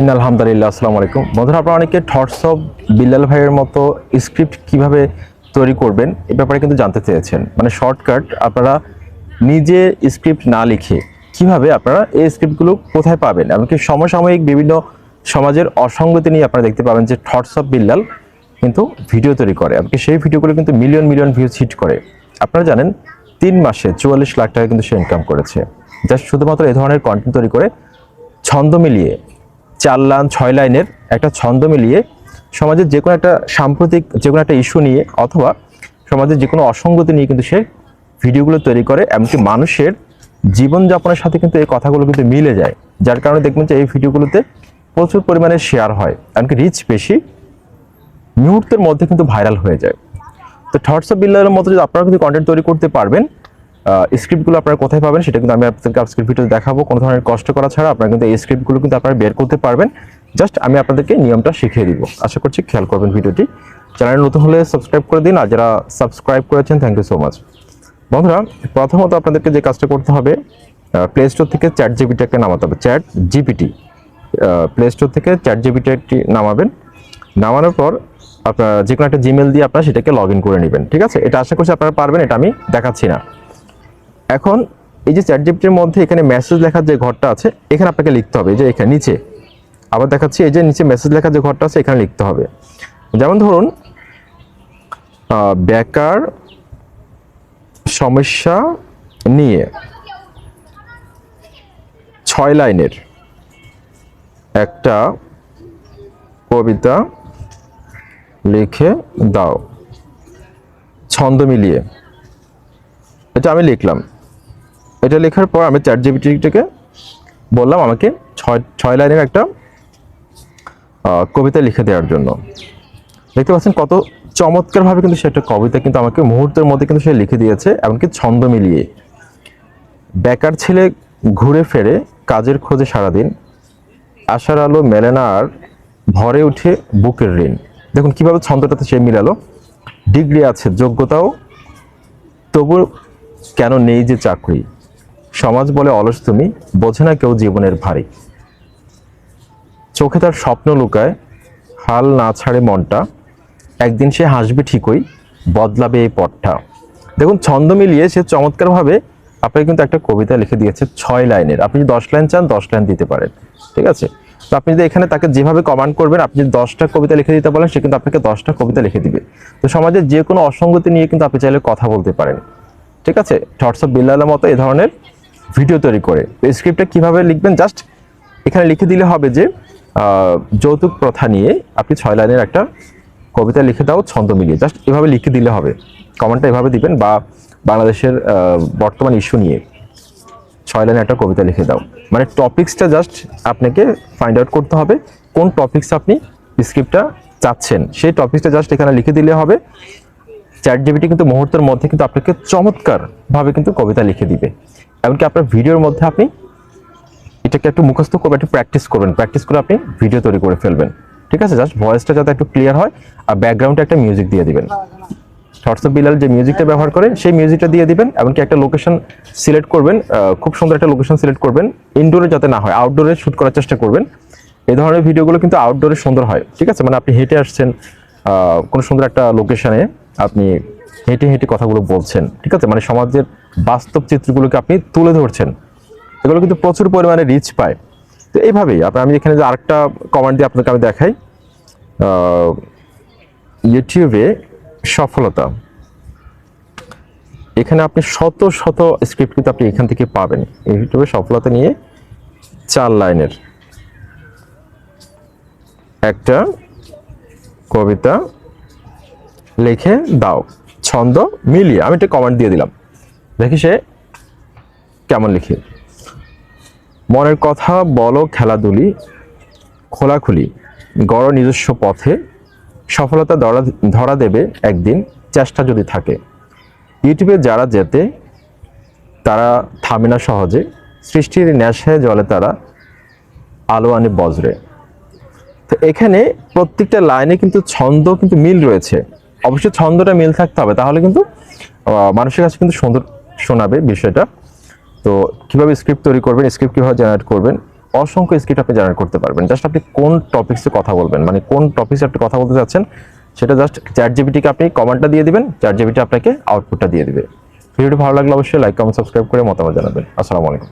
In আলহামদুলিল্লাহ, আসসালামু আলাইকুম। বন্ধুরা, আপনারা অনেকে থটস অফ বিল্লাল ভাইয়ের মতো স্ক্রিপ্ট কীভাবে তৈরি করবেন এ ব্যাপারে কিন্তু জানতে চেয়েছেন। মানে শর্টকাট, আপনারা নিজে স্ক্রিপ্ট না লিখে কীভাবে আপনারা এই স্ক্রিপ্টগুলো কোথায় পাবেন? এমনকি সমসাময়িক বিভিন্ন সমাজের অসঙ্গতি নিয়ে আপনারা দেখতে পাবেন যে থটস অফ বিল্লাল কিন্তু ভিডিও তৈরি করে। এমনকি সেই ভিডিওগুলো কিন্তু মিলিয়ন মিলিয়ন ভিউজ হিট করে। আপনারা জানেন, তিন মাসে চুয়াল্লিশ লাখ টাকা কিন্তু সে ইনকাম করেছে। জাস্ট শুধুমাত্র এই ধরনের কন্টেন্ট তৈরি করে ছন্দ মিলিয়ে চার লাইন, ছয় লাইনের একটা ছন্দ মিলিয়ে সমাজের যে কোনো একটা সাম্প্রতিক যে কোনো একটা ইস্যু নিয়ে অথবা সমাজের যে কোনো অসঙ্গতি নিয়ে কিন্তু সে ভিডিওগুলো তৈরি করে, এমনকি মানুষের জীবনযাপনের সাথে কিন্তু এই কথাগুলো কিন্তু মিলে যায়। যার কারণে দেখবেন যে এই ভিডিওগুলোতে প্রচুর পরিমাণে শেয়ার হয়, এমনকি রিচ বেশি মুহূর্তের মধ্যে কিন্তু ভাইরাল হয়ে যায়। তো থটস অফ বিল্লারের মতো যদি আপনারা কিন্তু কন্টেন্ট তৈরি করতে পারবেন স্ক্রিপ্টগুলো আপনারা কোথায় পাবেন সেটা কিন্তু আমি আপনাদেরকে আজকের ভিডিওতে দেখাবো। কোনো ধরনের কষ্ট করা ছাড়া আপনারা কিন্তু এই স্ক্রিপ্টগুলো কিন্তু আপনারা বের করতে পারবেন। জাস্ট আমি আপনাদেরকে নিয়মটা শিখিয়ে দিব। আশা করছি খেয়াল করবেন ভিডিওটি। চ্যানেল নতুন হলে সাবস্ক্রাইব করে দিন আর যারা সাবস্ক্রাইব করেছেন থ্যাংক ইউ সো মাচ বন্ধুরা, প্রথমত আপনাদেরকে যে কাজটা করতে হবে প্লে স্টোর থেকে চ্যাট জিপিটাকে নামাতে হবে। চ্যাট জিপিটি প্লে স্টোর থেকে চ্যাট জিপিটি নামাবেন। নামানোর পর আপনার যে কোনো একটা জিমেল দিয়ে আপনারা সেটাকে লগ করে নেবেন। ঠিক আছে? এটা আশা করছি আপনারা পারবেন, এটা আমি দেখাচ্ছি না। এখন এই যে চ্যাট জিপিটির মধ্যে এখানে মেসেজ লেখার যে ঘরটা আছে, এখানে আপনাকে লিখতে হবে যে এখানে, নিচে। আবার দেখাচ্ছি, এই যে নিচে মেসেজ লেখার যে ঘরটা আছে, এখানে লিখতে হবে। যেমন ধরুন বেকার সমস্যা নিয়ে ছয় লাইনের একটা কবিতা লিখে দাও। ছন্দ মিলিয়ে। এটা আমি লিখলাম। এটা লেখার পর আমি চ্যাট জিপিটিকে বললাম আমাকে ছয় ছয় লাইনের একটা কবিতা লিখে দেওয়ার জন্য। দেখতে পাচ্ছেন কত চমৎকারভাবে কিন্তু সে একটা কবিতা কিন্তু আমাকে মুহূর্তের মধ্যে কিন্তু সে লিখে দিয়েছে, এমনকি ছন্দ মিলিয়ে। বেকার ছেলে ঘুরে ফেরে কাজের খোঁজে সারাদিন, আশার আলো মেলে না আর ভরে উঠে বুকের ঋণ। দেখুন কীভাবে ছন্দটাতে সে মিলালো। ডিগ্রি আছে, যোগ্যতাও তবু কেন নেই যে চাকরি? সমাজ বলে অলস তুমি, বোঝে না কেউ জীবনের ভারী। চোখে তার স্বপ্ন লুকায়, হাল না ছাড়ে মনটা, একদিন সে হাসবে ঠিকই, বদলাবে এই পথটা। দেখুন, ছন্দ মিলিয়ে সে চমৎকারভাবে আপনাকে কিন্তু একটা কবিতা লিখে দিয়েছে ছয় লাইনের। আপনি যদি দশ লাইন চান, দশ লাইন দিতে পারেন। ঠিক আছে? তো আপনি যদি এখানে তাকে যেভাবে কমান্ড করবেন, আপনি যদি দশটা কবিতা লিখে দিতে বলেন, সে কিন্তু আপনাকে দশটা কবিতা লিখে দিবে। তো সমাজের যে কোনো অসঙ্গতি নিয়ে কিন্তু আপনি চাইলে কথা বলতে পারেন। ঠিক আছে? অফ বিল্লালের মতো এ ধরনের ভিডিও তৈরি করে। তো স্ক্রিপ্টটা কীভাবে লিখবেন? জাস্ট এখানে লিখে দিলে হবে যে যৌতুক প্রথা নিয়ে আপনি ছয় লাইনের একটা কবিতা লিখে দাও, ছন্দ মিলিয়ে। জাস্ট এভাবে লিখে দিলে হবে। কমেন্টটা এভাবে দিবেন বা বাংলাদেশের বর্তমান ইস্যু নিয়ে ছয় লাইনে একটা কবিতা লিখে দাও। মানে টপিক্সটা জাস্ট আপনাকে ফাইন্ড আউট করতে হবে কোন টপিক্স আপনি স্ক্রিপ্টটা চাচ্ছেন। সেই টপিক্সটা জাস্ট এখানে লিখে দিলে হবে। চ্যাট জিবিটি কিন্তু মুহূর্তের মধ্যে কিন্তু আপনাকে চমৎকার ভাবে কিন্তু কবিতা লিখে দিবে। এমনকি আপনার ভিডিওর মধ্যে আপনি এটাকে একটু মুখস্থ করবেন একটু প্র্যাকটিস করবেন। প্র্যাকটিস করে আপনি ভিডিও তৈরি করে ফেলবেন। ঠিক আছে? জাস্ট ভয়েসটা যাতে একটু ক্লিয়ার হয় আর ব্যাকগ্রাউন্ডে একটা মিউজিক দিয়ে দিবেন। শর্টস বিলাল যে মিউজিকটা ব্যবহার করে সেই মিউজিকটা দিয়ে দিবেন এমনকি একটা লোকেশন সিলেক্ট করবেন খুব সুন্দর একটা লোকেশন সিলেক্ট করবেন ইনডোরে যাতে না হয় আউটডোরে শ্যুট করার চেষ্টা করবেন। এই ধরনের ভিডিওগুলো কিন্তু আউটডোরে সুন্দর হয়। ঠিক আছে? মানে আপনি হেঁটে আসছেন কোনো সুন্দর একটা লোকেশনে আপনি হেঁটে হেঁটে কথাগুলো বলছেন, ঠিক আছে? মানে সমাজের বাস্তব চিত্রগুলোকে আপনি তুলে ধরছেন। এগুলো কিন্তু প্রচুর পরিমাণে রিচ পায়। তো এইভাবেই আপনার আমি এখানে যে আরেকটা কমান্ড দিয়ে আপনাকে আমি দেখাই। ইউটিউবে সফলতা। এখানে আপনি শত শত স্ক্রিপ্ট কিন্তু আপনি এখান থেকে পাবেন। ইউটিউবে সফলতা নিয়ে চার লাইনের। একটা কবিতা লিখে দাও। ছন্দ মিলিয়ে। আমি একটা কমেন্ট দিয়ে দিলাম। দেখি সে কেমন লিখে। মনের কথা বলো খেলাধুলি, খোলাখুলি, গড় নিজস্ব পথে, সফলতা ধরা ধরা দেবে একদিন, চেষ্টা যদি থাকে। ইউটিউবে যারা যেতে, তারা থামে না সহজে। সৃষ্টির নেশায় জলে তারা আলো আনে বজ্রে। তো এখানে প্রত্যেকটা লাইনে কিন্তু ছন্দ কিন্তু মিল রয়েছে। অবশ্যই ছন্দটা মিল থাকতে হবে। তাহলে কিন্তু মানুষের কাছে কিন্তু সুন্দর শোনাবে বিষয়টা। তো কীভাবে স্ক্রিপ্ট তৈরি করবেন স্ক্রিপ্ট কীভাবে জেনারেট করবেন, অসংখ্য স্ক্রিপ্ট আপনি জেনারেট করতে পারবেন। জাস্ট আপনি কোন টপিক্সে কথা বলবেন মানে কোন টপিক্সে আপনি কথা বলতে চাচ্ছেন সেটা জাস্ট চ্যাট জিবিটিকে আপনি কমেন্টটা দিয়ে দিবেন চ্যাট জিবিটি আপনাকে আউটপুটটা দিয়ে দিবে। ভিডিওটি ভালো লাগলে অবশ্যই লাইক কমেন্ট সাবস্ক্রাইব করে মতামত জানাবেন। আসসালামু আলাইকুম।